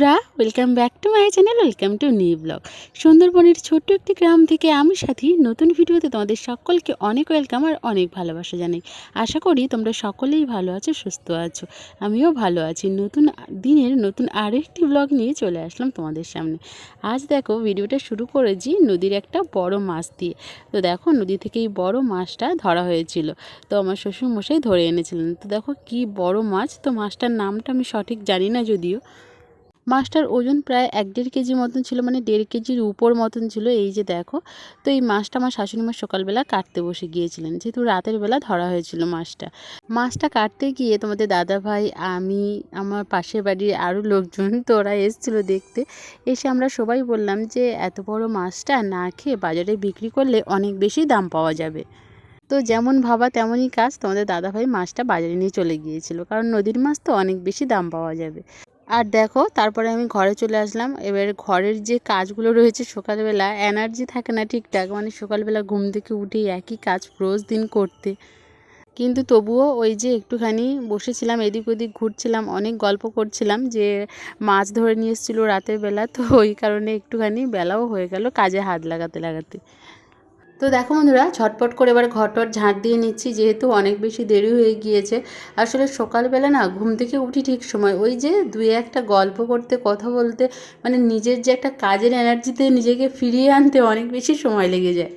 বন্ধুরা welcome back to my channel welcome to new blog সুন্দরবনের ছোট্ট একটি গ্রাম থেকে আমি সাথী, নতুন ভিডিওতে তোমাদের সকলকে অনেক ওয়েলকাম আর অনেক ভালোবাসা জানাই। আশা করি তোমরা সকলেই ভালো আছো, সুস্থ আছো। আমিও ভালো আছি। নতুন দিনের নতুন আরও একটি ব্লগ নিয়ে চলে আসলাম তোমাদের সামনে। আজ দেখো, ভিডিওটা শুরু করেছি নদীর একটা বড় মাছ দিয়ে। তো দেখো, নদী থেকে এই বড় মাছটা ধরা হয়েছিল। তো আমার শ্বশুরমশাই ধরে এনেছিলেন। তো দেখো, কি বড় মাছ। তো মাছটার নামটা আমি সঠিক জানি না যদিও। মাছটার ওজন প্রায় এক দেড় কেজি মতন ছিল মানে দেড় কেজির উপর মতন ছিল। এই যে দেখো, তো এই মাছটা আমার শাশুড়ি মা সকালবেলা কাটতে বসে গিয়েছিলেন। যেহেতু রাতের বেলা ধরা হয়েছিল মাছটা। মাছটা কাটতে গিয়ে তোমাদের দাদা ভাই আমি, আমার পাশের বাড়ির আরও লোকজন, তো ওরা এসেছিল দেখতে। এসে আমরা সবাই বললাম যে, এত বড় মাছটা না খেয়ে বাজারে বিক্রি করলে অনেক বেশি দাম পাওয়া যাবে। তো যেমন ভাবা তেমনই কাজ, তোমাদের দাদাভাই মাছটা বাজারে নিয়ে চলে গিয়েছিল। কারণ নদীর মাছ তো অনেক বেশি দাম পাওয়া যাবে। আর দেখো, তারপরে আমি ঘরে চলে আসলাম। এবার ঘরের যে কাজগুলো রয়েছে সকালবেলা এনার্জি থাকে না ঠিকঠাক মানে সকালবেলা ঘুম থেকে উঠেই একই কাজ রোজ দিন করতে। কিন্তু তবুও ওই যে একটুখানি বসেছিলাম, এদিক ওদিক ঘুরছিলাম, অনেক গল্প করছিলাম যে মাছ ধরে নিয়ে এসেছিল রাতের বেলা, তো ওই কারণে একটুখানি বেলাও হয়ে গেল কাজে হাত লাগাতে লাগাতে। তো দেখো বন্ধুরা, ঝটপট করে এবার ঘটট ঝাঁট দিয়ে নিচ্ছি, যেহেতু অনেক বেশি দেরি হয়ে গিয়েছে। আসলে সকালবেলা না ঘুম থেকে উঠি ঠিক সময়, ওই যে দুই একটা গল্প করতে, কথা বলতে মানে নিজের যে একটা কাজের এনার্জিতে নিজেকে ফিরিয়ে আনতে অনেক বেশি সময় লেগে যায়।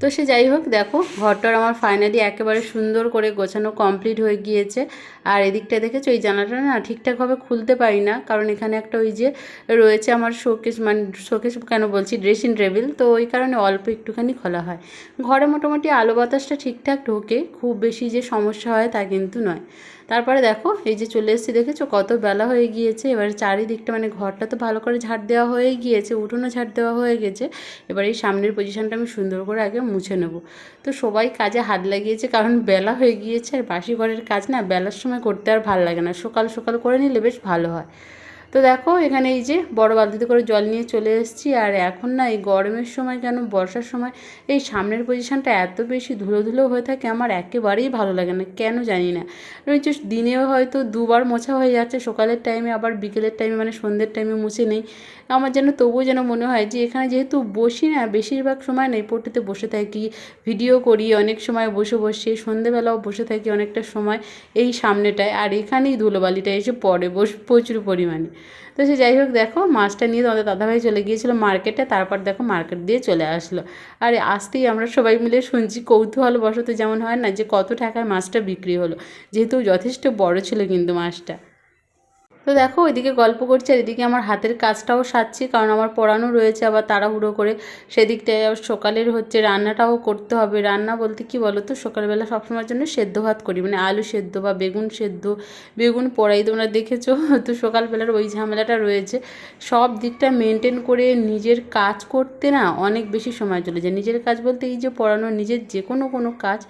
তো সে যাই হোক, দেখো, ঘরটার আমার ফাইনালি একেবারে সুন্দর করে গোছানো কমপ্লিট হয়ে গিয়েছে। আর এদিকটা দেখেছ, এই জানালাটা না ঠিকঠাকভাবে খুলতে পারি না, কারণ এখানে একটা ওই যে রয়েছে আমার শোকেস মানে শোকেস কেন বলছি ড্রেসিং টেবিল তো ওই কারণে অল্প একটুখানি খোলা হয়। ঘরে মোটামুটি আলো বাতাসটা ঠিকঠাক ঢোকে, খুব বেশি যে সমস্যা হয় তা কিন্তু নয়। তারপরে দেখো, এই যে চলে এসেছি, দেখেছ? কত বেলা হয়ে গিয়েছে। এবার চারিদিকটা মানে ঘরটা তো ভালো করে ঝাড় দেওয়া হয়ে গিয়েছে, উঠোনও ঝাড় দেওয়া হয়ে গেছে। এবার এই সামনের পজিশনটা আমি সুন্দর করে আগে মুছে নেব। তো সবাই কাজে হাত লাগিয়েছে, কারণ বেলা হয়ে গিয়েছে। আর বাসি ঘরের কাজ না, বেলার সময় করতে আর ভালো লাগে না। সকাল সকাল করে নিলে বেশ ভালো হয়। তো দেখো, এখানে এই যে বড় বালতিতে করে জল নিয়ে চলে এসেছি। আর এখন না, এই গরমের সময় কেন বর্ষার সময় এই সামনের পজিশানটা এত বেশি ধুলো ধুলো হয়ে থাকে, আমার একেবারেই ভালো লাগে না, কেন জানি না। যে দিনেও হয়তো দুবার মোছা হয়ে যাচ্ছে, সকালের টাইমে আবার বিকেলের টাইমে মানে সন্ধ্যের টাইমে মুছে নেই। আমার যেন তবুও যেন মনে হয় যে, এখানে যেহেতু বসি না, বেশিরভাগ সময় নেই পট্টিতে বসে থাকি ভিডিও করি, অনেক সময় বসে বসে সন্ধেবেলাও বসে থাকি অনেকটা সময় এই সামনেটায়। আর এখানেই ধুলোবালিটা এসে পড়ে, বস প্রচুর পরিমাণে। তো সে যাই হোক, দেখো মাছটা নিয়ে তোমাদের দাদাভাই চলে গিয়েছিল মার্কেটে, তারপর দেখো মার্কেট দিয়ে চলে আসলো। আর আসতেই আমরা সবাই মিলে শুনছি কৌতূহল বসত যেমন হয় না যে কত টাকায় মাছটা বিক্রি হলো। যেহেতু যথেষ্ট বড় ছিল কিন্তু মাছটা। তো দেখো, ওইদিকে গল্প করছি আর এদিকে আমার হাতের কাজটাও সারছি, কারণ আমার পড়ানো রয়েছে আবার তাড়াহুড়ো করে। সেদিকটায় আবার সকালের হচ্ছে রান্নাটাও করতে হবে। রান্না বলতে কি বলো তো সকালবেলা সবসময়ের জন্য সেদ্ধ ভাত করি মানে আলু সেদ্ধ বা বেগুন সেদ্ধ, বেগুন পোড়াই তোমরা দেখেছ। তো সকালবেলার ওই ঝামেলাটা রয়েছে। সব দিকটা মেনটেন করে নিজের কাজ করতে না অনেক বেশি সময় চলে যায়। নিজের কাজ বলতে এই যে পড়ানো, নিজের যে কোনো কোনো কাজ,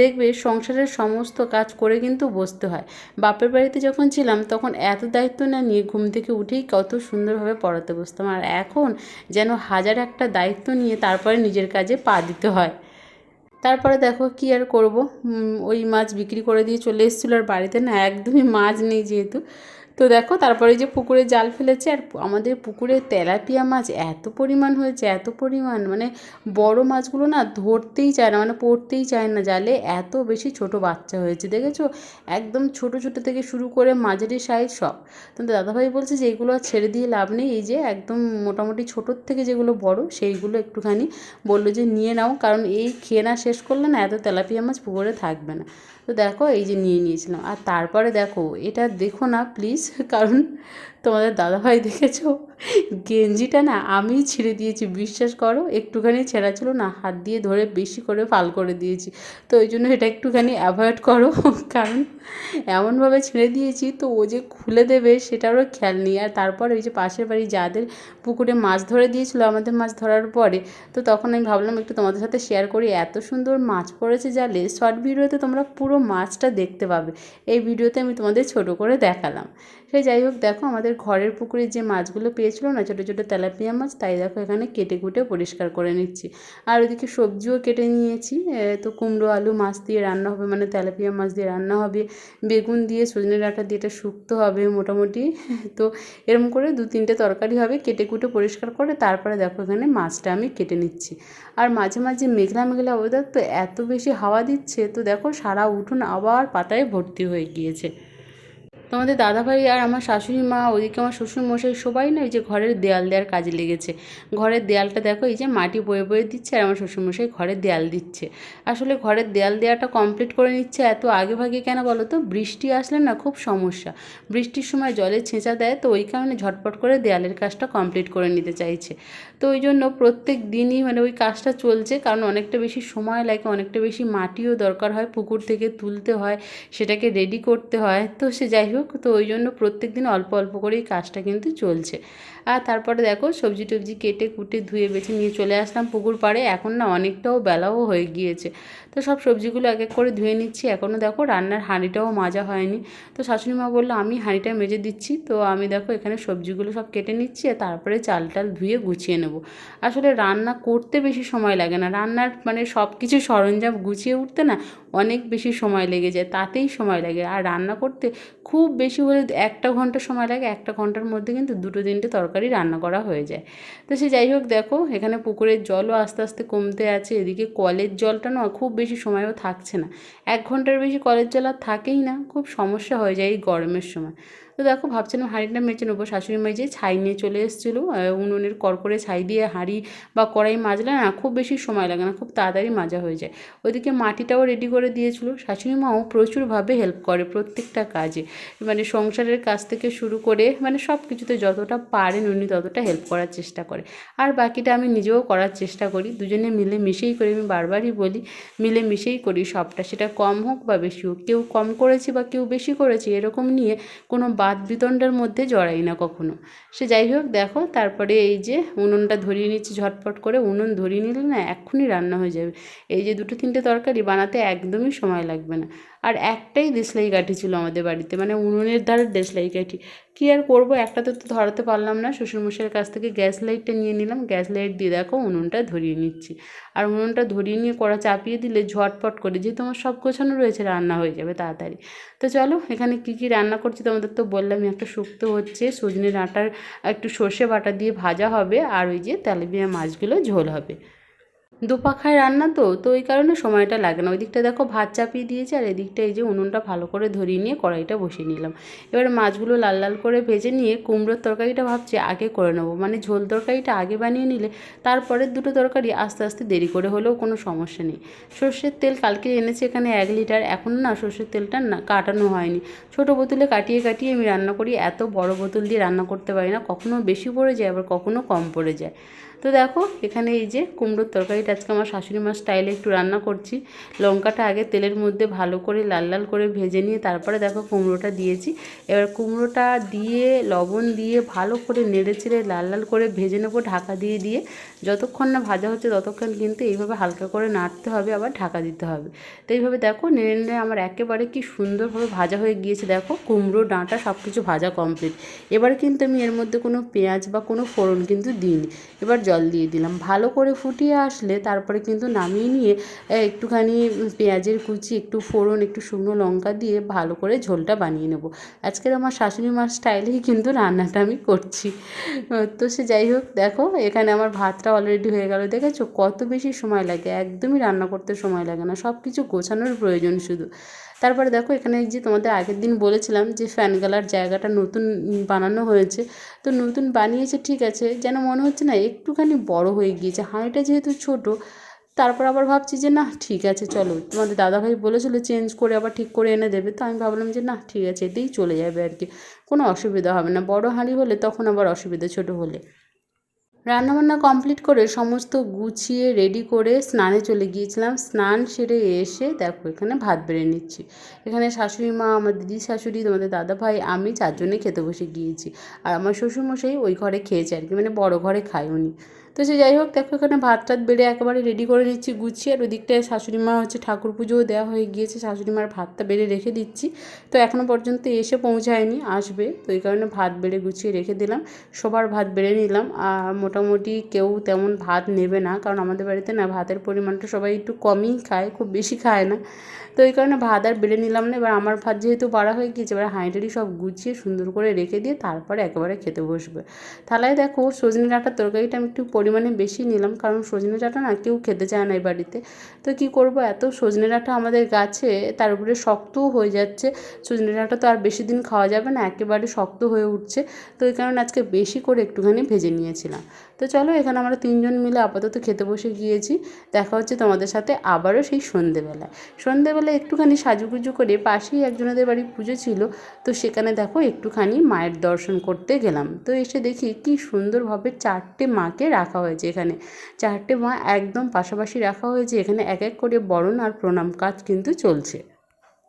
দেখবে সংসারের সমস্ত কাজ করে কিন্তু বসতে হয়। বাপের বাড়িতে যখন ছিলাম, তখন এত দায়িত্ব না নিয়ে ঘুম থেকে উঠেই কত সুন্দরভাবে পড়াতে বসতাম। আর এখন যেন হাজার একটা দায়িত্ব নিয়ে তারপরে নিজের কাজে পা দিতে হয়। তারপরে দেখো কি আর করব? ওই মাছ বিক্রি করে দিয়ে চলে এসেছিল আর বাড়িতে না একদমই মাছ নেই যেহেতু। তো দেখো, তারপরে যে পুকুরে জাল ফেলেছে আর আমাদের পুকুরে তেলাপিয়া মাছ এত পরিমাণ হয়েছে, এত পরিমাণ। মানে বড় মাছগুলো না ধরতেই চায় না মানে পড়তেই চায় না জালে। এত বেশি ছোট বাচ্চা হয়েছে, দেখেছ? একদম ছোট ছোট থেকে শুরু করে মাঝারি সাইজ সব। তো দাদাভাই বলছে যে, এগুলো ছেড়ে দিয়ে লাভ নেই। এই যে একদম মোটামুটি ছোটোর থেকে যেগুলো বড়, সেইগুলো একটুখানি বলল যে, নিয়ে নাও। কারণ এই খেয়ে না শেষ করলে না এত তেলাপিয়া মাছ পুকুরে থাকবে না। তো দেখো, এই যে নিয়ে নিয়েছিলাম। আর তারপরে দেখো, এটা দেখো না প্লিজ কারণ তোমাদের দাদাভাই দেখেছ? গেঞ্জিটা না আমিই ছিঁড়ে দিয়েছি, বিশ্বাস করো, একটুখানি ছেঁড়া ছিল না, হাত দিয়ে ধরে বেশি করে ফাল করে দিয়েছি। তো ওই জন্য এটা একটুখানি অ্যাভয়েড করো, কারণ এমনভাবে ছেড়ে দিয়েছি, তো ও যে খুলে দেবে সেটারও খেয়াল নেই। আর তারপর ওই যে পাশের বাড়ি যাদের পুকুরে মাছ ধরে দিয়েছিলো, আমাদের মাছ ধরার পরে, তো তখন আমি ভাবলাম একটু তোমাদের সাথে শেয়ার করি, এত সুন্দর মাছ পড়েছে জালে শর্ট ভিডিওতে তোমরা পুরো মাছটা দেখতে পাবে। এই ভিডিওতে আমি তোমাদের ছোট করে দেখালাম। সে যাই হোক, দেখো আমাদের ঘরের পুকুরে যে মাছগুলো পেয়েছিল না, ছোটো ছোটো তেলাপিয়া মাছ, তাই দেখো এখানে কেটে কুটে পরিষ্কার করে নিচ্ছি। আর ওদিকে সবজিও কেটে নিয়েছি তো কুমড়ো, আলু, মাছ দিয়ে রান্না হবে মানে তেলাপিয়া মাছ দিয়ে রান্না হবে। বেগুন দিয়ে সজনে ডাঁটা দিয়ে এটা শুক্তো হবে মোটামুটি, তো এরকম করে দু তিনটে তরকারি হবে, কেটে কুটে পরিষ্কার করে তারপরে দেখো এখানে মাছটা আমি কেটে নিচ্ছি। আর মাঝে মাঝে মেঘলা মেঘলা ওয়েদার তো এত বেশি হাওয়া দিচ্ছে, তো দেখো সারা উঠোন আবার পাতায় ভর্তি হয়ে গিয়েছে। তোমাদের দাদাভাই আর আমার শাশুড়ি মা, ওদিকে আমার শ্বশুর মশাই সবাই না ওই যে ঘরের দেয়াল দেওয়ার কাজে লেগেছে। ঘরের দেয়ালটা দেখো, এই যে মাটি বয়ে বয়ে দিচ্ছে আর আমার শ্বশুর মশাই ঘরের দেয়াল দিচ্ছে। আসলে ঘরের দেয়াল দেওয়াটা কমপ্লিট করে নিচ্ছে, এত আগে ভাগে কেন বলো তো? বৃষ্টি আসলে না খুব সমস্যা। বৃষ্টির সময় জলে ছেঁচা দেয়, তো ওই কারণে ঝটপট করে দেয়ালের কাজটা কমপ্লিট করে নিতে চাইছে। তো ওই জন্য প্রত্যেক দিনই মানে ওই কাজটা চলছে, কারণ অনেকটা বেশি সময় লাগে, অনেকটা বেশি মাটিও দরকার হয়, পুকুর থেকে তুলতে হয়, সেটাকে রেডি করতে হয়। তো সে যাই হোক, তো ওই জন্য প্রত্যেক দিন অল্প অল্প করেই কাজটা কিন্তু চলছে। আর তারপরে দেখো, সবজি টবজি কেটে কুটে ধুয়ে বেছে নিয়ে চলে আসলাম পুকুর পাড়ে। এখন না অনেকটাও বেলাও হয়ে গিয়েছে। তো সব সবজিগুলো এক এক করে ধুয়ে নিচ্ছি। এখনও দেখো রান্নার হাঁড়িটাও মাজা হয়নি। তো শাশুড়ি মা বলল, আমি হাঁড়িটা মেজে দিচ্ছি। তো আমি দেখো এখানে সবজিগুলো সব কেটে নিচ্ছি আর তারপরে চাল টাল ধুয়ে গুছিয়ে নেব। আসলে রান্না করতে বেশি সময় লাগে না। রান্নার মানে সব কিছু সরঞ্জাম গুছিয়ে উঠতে না অনেক বেশি সময় লেগে যায়, তাতেই সময় লাগে। আর রান্না করতে খুব বেশি হলে একটা ঘণ্টা সময় লাগে, একটা ঘণ্টার মধ্যে কিন্তু দুটো তিনটে তরকারি রান্না করা হয়ে যায়। তো সে যাই হোক দেখো, এখানে পুকুরের জলও আস্তে আস্তে কমতে আছে। এদিকে কলের জলটা না খুব বেশি সময়ও থাকছে না। এক ঘণ্টার বেশি কলের জল আর থাকেই না। খুব সমস্যা হয়ে যায় এই গরমের সময়। তো দেখো, ভাবছিলাম হাঁড়িটা মেচে নেব। শাশুড়ি যে ছাই নিয়ে চলে এসেছিল উনুনের কড়কড়ে ছাই দিয়ে হাঁড়ি বা কড়াই মাজলে না খুব বেশি সময় লাগে না, খুব তাড়াতাড়ি মাজা হয়ে যায়। ওইদিকে মাটিটাও রেডি করে দিয়েছিলো। শাশুড়ি মাও প্রচুরভাবে হেল্প করে প্রত্যেকটা কাজে। মানে সংসারের কাজ থেকে শুরু করে মানে সব কিছুতে যতটা পারেন উনি ততটা হেল্প করার চেষ্টা করে। আর বাকিটা আমি নিজেও করার চেষ্টা করি। দুজনে মিলে মিশেই করি। আমি বারবারই বলি মিলে মিশেই করি সবটা। সেটা কম হোক বা বেশি হোক। কেউ কম করেছি বা কেউ বেশি করেছি, এরকম নিয়ে কোনো বাদ বিতণ্ডার মধ্যে জড়াই না কখনো। সে যাই হোক দেখো, তারপরে এই যে উনুনটা ধরিয়ে নিচ্ছে ঝটপট করে, উনুন ধরিয়ে নিলে না এক্ষুনি রান্না হয়ে যাবে। এই যে দুটো তিনটে তরকারি বানাতে একদমই সময় লাগবে না। আর একটাই দেশলাই কাঠি ছিল আমাদের বাড়িতে মানে উনুনের ধারে দেশলাই কাঠি কী আর করব? একটাতে তো ধরাতে পারলাম না। শ্বশুরমশাইয়ের কাছ থেকে গ্যাস লাইটটা নিয়ে নিলাম। গ্যাস লাইট দিয়ে দেখো উনুনটা ধরিয়ে নিচ্ছি। আর উনুনটা ধরিয়ে নিয়ে কড়া চাপিয়ে দিলে ঝটপট করে, যেহেতু আমার সব গোছানো রয়েছে, রান্না হয়ে যাবে তাড়াতাড়ি। তো চলো, এখানে কী কী রান্না করছি তোমাদের তো বললাম একটা শুক্তো হচ্ছে, সজনে ডাঁটার একটু সর্ষে বাটা দিয়ে ভাজা হবে, আর ওই যে তেলাপিয়া মাছগুলো ঝোল হবে। দুপাখায় রান্না তো তো ওই কারণে সময়টা লাগে না। ওই দিকটা দেখো ভাত চাপিয়ে দিয়েছে, আর এদিকটা এই যে উনুনটা ভালো করে ধরিয়ে নিয়ে কড়াইটা বসিয়ে নিলাম। এবার মাছগুলো লাল লাল করে ভেজে নিয়ে কুমড়োর তরকারিটা ভাবছি আগে করে নেব। মানে ঝোল তরকারিটা আগে বানিয়ে নিলে তারপরের দুটো তরকারি আস্তে আস্তে দেরি করে হলেও কোনো সমস্যা নেই। সর্ষের তেল কালকে এনেছি এখানে এক লিটার এখন না সর্ষের তেলটা না কাটানো হয়নি। ছোটো বোতলে কাটিয়ে কাটিয়ে আমি রান্না করি, এত বড় বোতল দিয়ে রান্না করতে পারি না, কখনো বেশি পড়ে যায়, আবার কখনো কম পড়ে যায়। তো দেখো এখানে এই যে কুমড়োর তরকারিটা আজকে আমার শাশুড়ি মার স্টাইলে একটু রান্না করছি। লঙ্কাটা আগে তেলের মধ্যে ভালো করে লাল লাল করে ভেজে নিয়ে তারপরে দেখো কুমড়োটা দিয়েছি। এবার কুমড়োটা দিয়ে, লবণ দিয়ে ভালো করে নেড়ে চেড়ে লাল লাল করে ভেজে নেব ঢাকা দিয়ে দিয়ে। যতক্ষণ না ভাজা হচ্ছে ততক্ষণ কিন্তু এইভাবে হালকা করে নাড়তে হবে, আবার ঢাকা দিতে হবে। তো এইভাবে দেখো নেড়ে নেড়ে আমার একেবারে কি সুন্দরভাবে ভাজা হয়ে গিয়েছে। দেখো কুমড়ো, ডাঁটা সব কিছু ভাজা কমপ্লিট এবার কিন্তু আমি এর মধ্যে কোনো পেঁয়াজ বা কোনো ফোড়ন কিন্তু দিইনি। এবার জল দিয়ে দিলাম। ভালো করে ফুটিয়ে আসলে তারপরে কিন্তু নামিয়ে নিয়ে একটুখানি পেঁয়াজের কুচি, একটু ফোড়ন, একটু শুকনো লঙ্কা দিয়ে ভালো করে ঝোলটা বানিয়ে নেব। আজকের আমার শাশুড়ি মার স্টাইলেই কিন্তু রান্নাটা আমি করছি। তো সে যাই হোক, দেখো, এখানে আমার ভাতটা অলরেডি হয়ে গেল। দেখেছ? কত বেশি সময় লাগে, একদমই রান্না করতে সময় লাগে না সব কিছু গোছানোর প্রয়োজন শুধু। তারপরে দেখো এখানে যে তোমাদের আগের দিন বলেছিলাম যে ফ্যান গালার জায়গাটা নতুন বানানো হয়েছে। তো নতুন বানিয়েছে, ঠিক আছে, যেন মনে হচ্ছে না একটুখানি বড় হয়ে গিয়েছে। হাঁড়িটা যেহেতু ছোট, তারপর আবার ভাবছি যে না, ঠিক আছে, চলো। তোমাদের দাদাভাই বলেছিলো চেঞ্জ করে আবার ঠিক করে এনে দেবে। তো আমি ভাবলাম যে না, ঠিক আছে, এতেই চলে যাবে আর কি। কোনো অসুবিধা হবে না। বড় হাঁড়ি হলে তখন আবার অসুবিধা ছোট হলে। রান্নাবান্না কমপ্লিট করে সমস্ত গুছিয়ে রেডি করে স্নানে চলে গিয়েছিলাম। স্নান সেরে এসে দেখো, এখানে ভাত বেড়ে নিচ্ছি। এখানে শাশুড়ি মা, আমার দিদি শাশুড়ি, তোমাদের দাদা ভাই, আমি চারজনে খেতে বসে গিয়েছি। আর আমার শ্বশুরমশাই ওই ঘরে খেয়েছে আর কি মানে বড় ঘরে খায় উনি তো সে যাই হোক, দেখো এখানে ভাত টাত বেড়ে একেবারে রেডি করে নিচ্ছি, গুছিয়ে। আর ওদিকটায় শাশুড়ি মা হচ্ছে ঠাকুর পুজোও দেওয়া হয়ে গিয়েছে শাশুড়ি মার ভাতটা বেড়ে রেখে দিচ্ছি। তো এখনও পর্যন্ত এসে পৌঁছায়নি, আসবে। তো এই কারণে ভাত বেড়ে গুছিয়ে রেখে দিলাম, সবার ভাত বেড়ে নিলাম। আর মোটামুটি কেউ তেমন ভাত নেবে না, কারণ আমাদের বাড়িতে না ভাতের পরিমাণটা সবাই একটু কমই খায়, খুব বেশি খায় না। তো এই কারণে ভাত আর বেড়ে নিলাম না, এবার আমার ভাত যেহেতু বাড়া হয়ে গিয়েছে, এবার হাঁড়ি সব গুছিয়ে সুন্দর করে রেখে দিয়ে তারপরে একেবারে খেতে বসবে। থালায় দেখো সজনে ডাঁটার তরকারিটা আমি একটু পরিমাণে বেশি নিলাম, কারণ সজনে ডাঁটা না কেউ খেতে চায় না এই বাড়িতে। তো কি করব, এত সজনে ডাঁটা আমাদের গাছে, তার উপরে শক্তও হয়ে যাচ্ছে। সজনে ডাঁটা তো আর বেশি দিন খাওয়া যাবে না, একেবারে শক্ত হয়ে উঠছে। তো এই কারণে আজকে বেশি করে একটুখানি ভেজে নিয়েছিলাম। তো চলো, এখানে আমরা তিনজন মিলে আপাতত খেতে বসে গিয়েছি। দেখা হচ্ছে তোমাদের সাথে আবারও সেই সন্ধেবেলায়। সন্ধেবেলায় একটুখানি সাজুগুজু করে পাশেই একজনেদের বাড়ি পুজো ছিল। তো সেখানে দেখো একটুখানি মায়ের দর্শন করতে গেলাম। তো এসে দেখি কি সুন্দরভাবে চারটে মাকে রাখা হয়েছে এখানে। চারটে মা একদম পাশাপাশি রাখা হয়েছে। এখানে এক এক করে বরণ আর প্রণাম কাজ কিন্তু চলছে।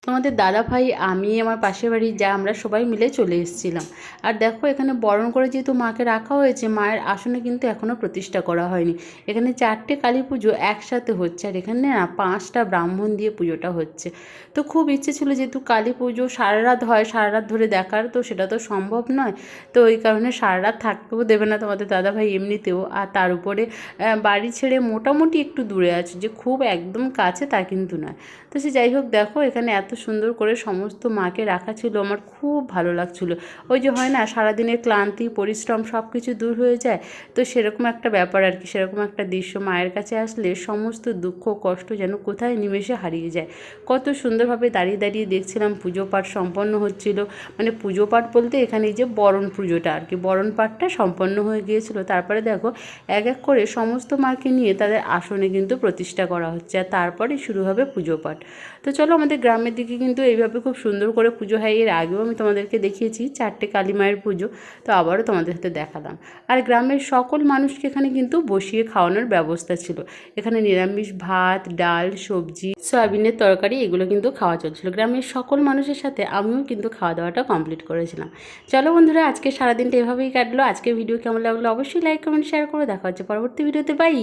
তোমাদের দাদা ভাই, আমি, আমার পাশের বাড়ি যা, আমরা সবাই মিলে চলে এসেছিলাম। আর দেখো, এখানে বরণ করে যেহেতু মাকে রাখা হয়েছে, মায়ের আসনে কিন্তু এখনও প্রতিষ্ঠা করা হয়নি। এখানে চারটে কালী পুজো একসাথে হচ্ছে, আর এখানে না পাঁচটা ব্রাহ্মণ দিয়ে পুজোটা হচ্ছে। তো খুব ইচ্ছে ছিল যেহেতু কালী পুজো সারা রাত হয় সারা রাত ধরে দেখার, তো সেটা তো সম্ভব নয়। তো ওই কারণে সারা রাত থাকতেও দেবে না তোমাদের দাদা ভাই এমনিতেও। আর তার উপরে বাড়ি ছেড়ে মোটামুটি একটু দূরে আছে, যে খুব একদম কাছে তা কিন্তু নয়। তো সে যাই হোক, দেখো, এখানে এত সুন্দর করে সমস্ত মাকে রাখা ছিল, আমার খুব ভালো লাগছিল। ওই যে হয় না, সারাদিনের ক্লান্তি, পরিশ্রম সব কিছু দূর হয়ে যায়, তো সেরকম একটা ব্যাপার আর কি, সেরকম একটা দৃশ্য মায়ের কাছে আসলে সমস্ত দুঃখ, কষ্ট যেন কোথায় নিমেষে হারিয়ে যায়। কত সুন্দরভাবে দাঁড়িয়ে দাঁড়িয়ে দেখছিলাম পুজো পাঠ সম্পন্ন হচ্ছিল। মানে পুজো পাঠ বলতে এখানে যে বরণ পুজোটা আর কি, বরণ পাঠটা সম্পন্ন হয়ে গিয়েছিল। তারপরে দেখো, এক এক করে সমস্ত মাকে নিয়ে তাদের আসনে কিন্তু প্রতিষ্ঠা করা হচ্ছে, আর তারপরে শুরু হবে পুজো পাঠ। তো চলো আমাদের গ্রামের দিকে কিন্তু এইভাবে খুব সুন্দর করে পুজো হয়। এর আগেও আমি তোমাদেরকে দেখিয়েছি চারটে কালী মায়ের পুজো, তো আবারও তোমাদের সাথে দেখালাম। আর গ্রামের সকল মানুষকে এখানে কিন্তু বসিয়ে খাওয়ানোর ব্যবস্থা ছিল। এখানে নিরামিষ ভাত, ডাল, সবজি, সয়াবিনের তরকারি, এগুলো কিন্তু খাওয়া চলছিল। গ্রামের সকল মানুষের সাথে আমিও কিন্তু খাওয়া দাওয়াটা কমপ্লিট করেছিলাম। চলো বন্ধুরা, আজকে সারাদিনটা এভাবেই কাটলো। আজকে ভিডিও কেমন লাগল অবশ্যই লাইক কমেন্ট শেয়ার করে দেখা হচ্ছে পরবর্তী ভিডিওতে। বাই